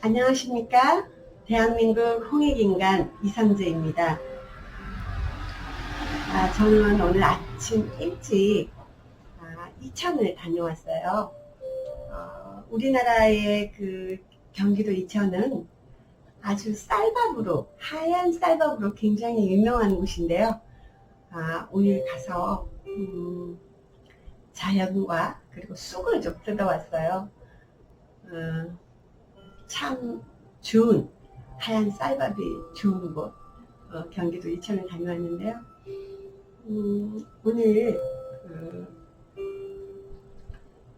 안녕하십니까? 대한민국 홍익인간 이상재입니다. 아, 저는 오늘 아침 일찍 아, 이천을 다녀왔어요. 어, 우리나라의 그 경기도 이천은 아주 쌀밥으로, 하얀 쌀밥으로 굉장히 유명한 곳인데요. 아, 오늘 가서, 음, 자연과 그리고 쑥을 좀 뜯어왔어요. 어, 참 좋은 하얀 쌀밥이 좋은 곳 어, 경기도 이천을 다녀왔는데요. 음, 오늘 그,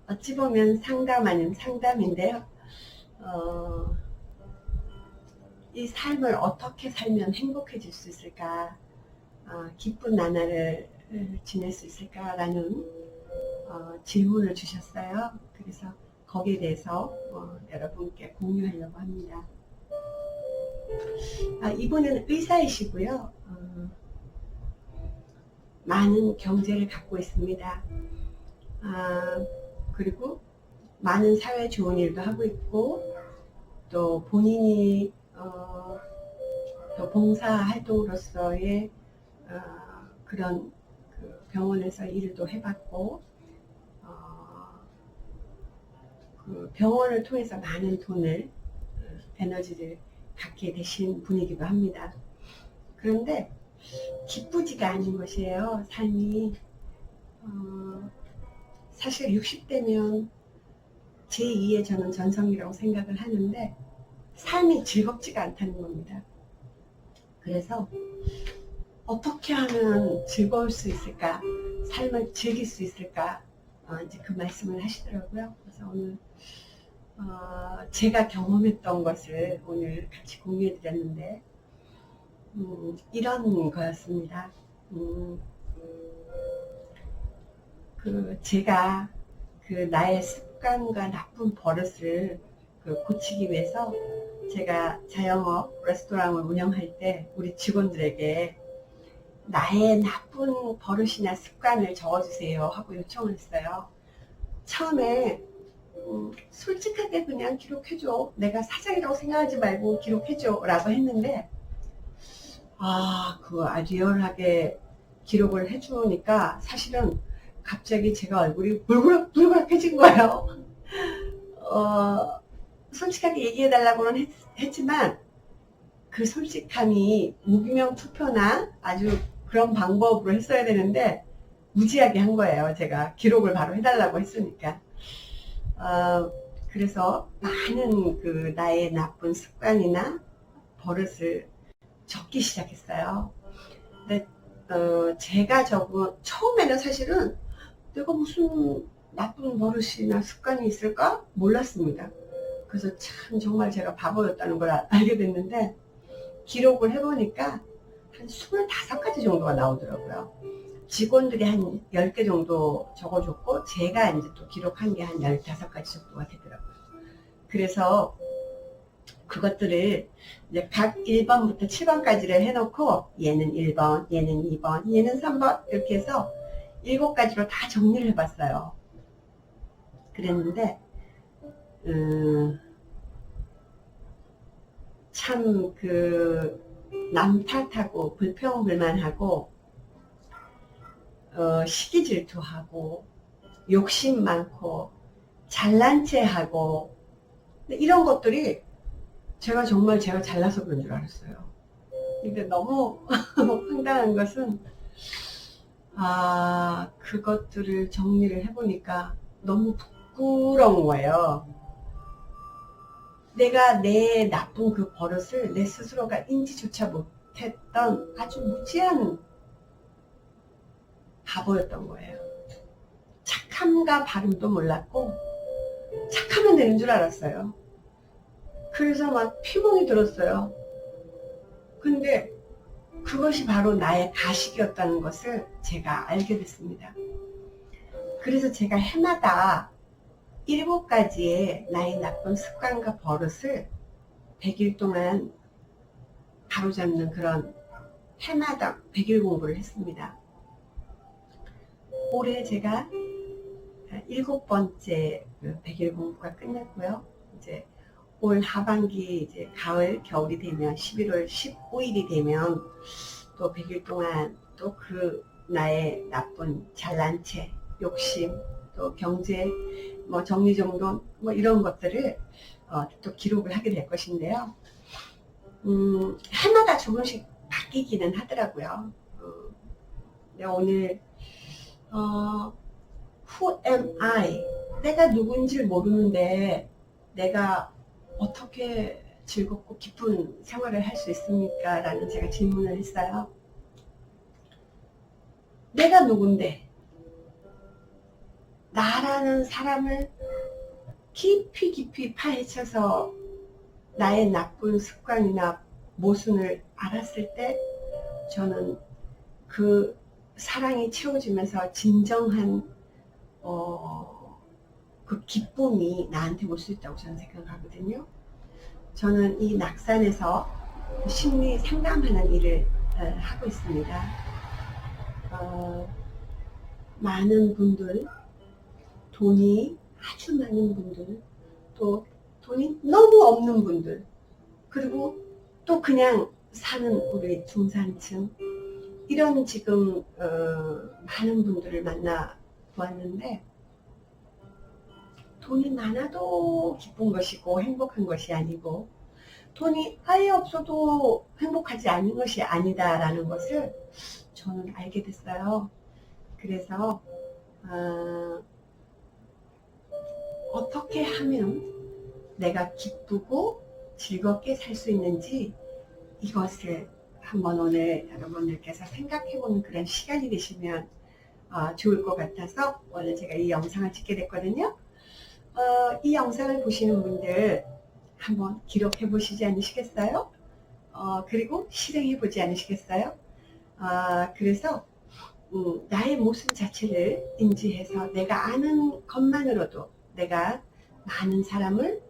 어찌 보면 상담 아닌 상담인데요. 어, 이 삶을 어떻게 살면 행복해질 수 있을까, 어, 기쁜 나날을 지낼 수 있을까라는 어, 질문을 주셨어요. 그래서 거기에 대해서 어, 여러분께 공유하려고 합니다. 아, 이분은 의사이시고요. 어, 많은 경제를 갖고 있습니다. 아, 그리고 많은 사회 좋은 일도 하고 있고 또 본인이 어, 또 봉사 활동으로서의 어, 그런 그 병원에서 일도 해봤고 어, 그 병원을 통해서 많은 돈을 어, 에너지를 갖게 되신 분이기도 합니다. 그런데 기쁘지가 않은 것이에요. 삶이 어, 사실 60대면 제2의 저는 전성이라고 생각을 하는데 삶이 즐겁지가 않다는 겁니다. 그래서 어떻게 하면 즐거울 수 있을까? 삶을 즐길 수 있을까? 어, 이제 그 말씀을 하시더라고요. 그래서 오늘 어, 제가 경험했던 것을 오늘 같이 공유해 드렸는데 음, 이런 거였습니다. 음, 그 제가 그 나의 습관과 나쁜 버릇을 그 고치기 위해서 제가 자영업 레스토랑을 운영할 때 우리 직원들에게 나의 나쁜 버릇이나 습관을 적어주세요 하고 요청을 했어요. 처음에 음, 솔직하게 그냥 기록해줘. 내가 사장이라고 생각하지 말고 기록해줘. 라고 했는데, 아, 아, 리얼하게 기록을 해주니까 사실은 갑자기 제가 얼굴이 불그락, 불그락해진 거예요. 어, 솔직하게 얘기해달라고는 했, 했지만, 그 솔직함이 무기명 투표나 아주 그런 방법으로 했어야 되는데, 무지하게 한 거예요. 제가 기록을 바로 해달라고 했으니까. 어, 그래서 많은 그 나의 나쁜 습관이나 버릇을 적기 시작했어요. 근데 어, 제가 적은 처음에는 사실은 내가 무슨 나쁜 버릇이나 습관이 있을까 몰랐습니다. 그래서 참 정말 제가 바보였다는 걸 아- 알게 됐는데 기록을 해보니까 한 25가지 정도가 나오더라고요. 직원들이 한 10개 정도 적어줬고, 제가 이제 또 기록한 게 한 15가지 정도가 되더라고요. 그래서 그것들을 이제 각 1번부터 7번까지를 해놓고, 얘는 1번, 얘는 2번, 얘는 3번, 이렇게 해서 7가지로 다 정리를 해봤어요. 그랬는데, 음, 참, 그, 남 탓하고, 불평불만 하고, 어, 시기 질투하고 욕심 많고 잘난 체하고 이런 것들이 제가 정말 제가 잘나서 그런 줄 알았어요. 근데 너무 황당한 것은 아 그것들을 정리를 해보니까 너무 부끄러운 거예요. 내가 내 나쁜 그 버릇을 내 스스로가 인지조차 못했던 아주 무지한 바보였던 거예요. 착함과 발음도 몰랐고 착하면 되는 줄 알았어요. 그래서 막 피멍이 들었어요. 근데 그것이 바로 나의 가식이었다는 것을 제가 알게 됐습니다. 그래서 제가 해마다 일곱 가지의 나의 나쁜 습관과 버릇을 100일 동안 바로잡는 그런 해마다 100일 공부를 했습니다. 올해 제가 일곱 번째 그 100일 공부가 끝났고요. 이제 올 하반기 이제 가을 겨울이 되면 11월 15일이 되면 또 100일 동안 또 그 나의 나쁜 잘난 체, 욕심, 또 경제, 뭐 정리정돈 뭐 이런 것들을 어, 또 기록을 하게 될 것인데요. 음, 해마다 조금씩 바뀌기는 하더라고요. 어, 근데 오늘 어, Who am I? 내가 누군지 모르는데 내가 어떻게 즐겁고 기쁜 생활을 할 수 있습니까? 라는 제가 질문을 했어요. 내가 누군데? 나라는 사람을 깊이 깊이 파헤쳐서 나의 나쁜 습관이나 모순을 알았을 때 저는 그 사랑이 채워지면서 진정한 어, 그 기쁨이 나한테 올 수 있다고 저는 생각하거든요. 저는 이 낙산에서 심리 상담하는 일을 어, 하고 있습니다. 어, 많은 분들, 돈이 아주 많은 분들, 또 돈이 너무 없는 분들, 그리고 또 그냥 사는 우리 중산층, 이런 지금 어, 많은 분들을 만나 보았는데 돈이 많아도 기쁜 것이고 행복한 것이 아니고 돈이 아예 없어도 행복하지 않은 것이 아니다라는 것을 저는 알게 됐어요. 그래서 어, 어떻게 하면 내가 기쁘고 즐겁게 살 수 있는지 이것을 한번 오늘 여러분들께서 생각해보는 그런 시간이 되시면 어, 좋을 것 같아서 오늘 제가 이 영상을 찍게 됐거든요. 어, 이 영상을 보시는 분들 한번 기록해 보시지 않으시겠어요? 어, 그리고 실행해 보지 않으시겠어요? 아, 그래서 음, 나의 모습 자체를 인지해서 내가 아는 것만으로도 내가 많은 사람을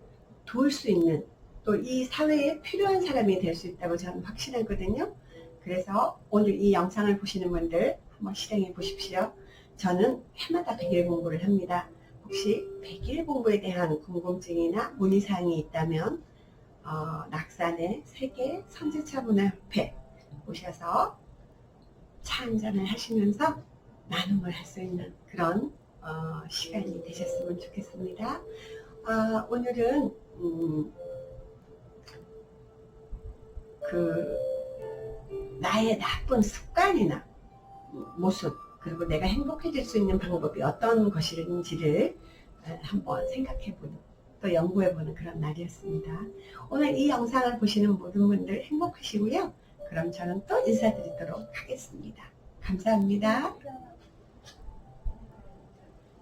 도울 수 있는 또 이 사회에 필요한 사람이 될 수 있다고 저는 확신하거든요. 그래서 오늘 이 영상을 보시는 분들 한번 실행해 보십시오. 저는 해마다 100일 공부를 합니다. 혹시 100일 공부에 대한 궁금증이나 문의사항이 있다면 어, 낙산의 세계 선지차 문화협회 오셔서 차 한잔을 하시면서 나눔을 할 수 있는 그런 어, 시간이 되셨으면 좋겠습니다. 아, 오늘은 음, 그 나의 나쁜 습관이나 모습 그리고 내가 행복해질 수 있는 방법이 어떤 것인지를 어, 한번 생각해보는 또 연구해보는 그런 날이었습니다. 오늘 이 영상을 보시는 모든 분들 행복하시고요. 그럼 저는 또 인사드리도록 하겠습니다. 감사합니다.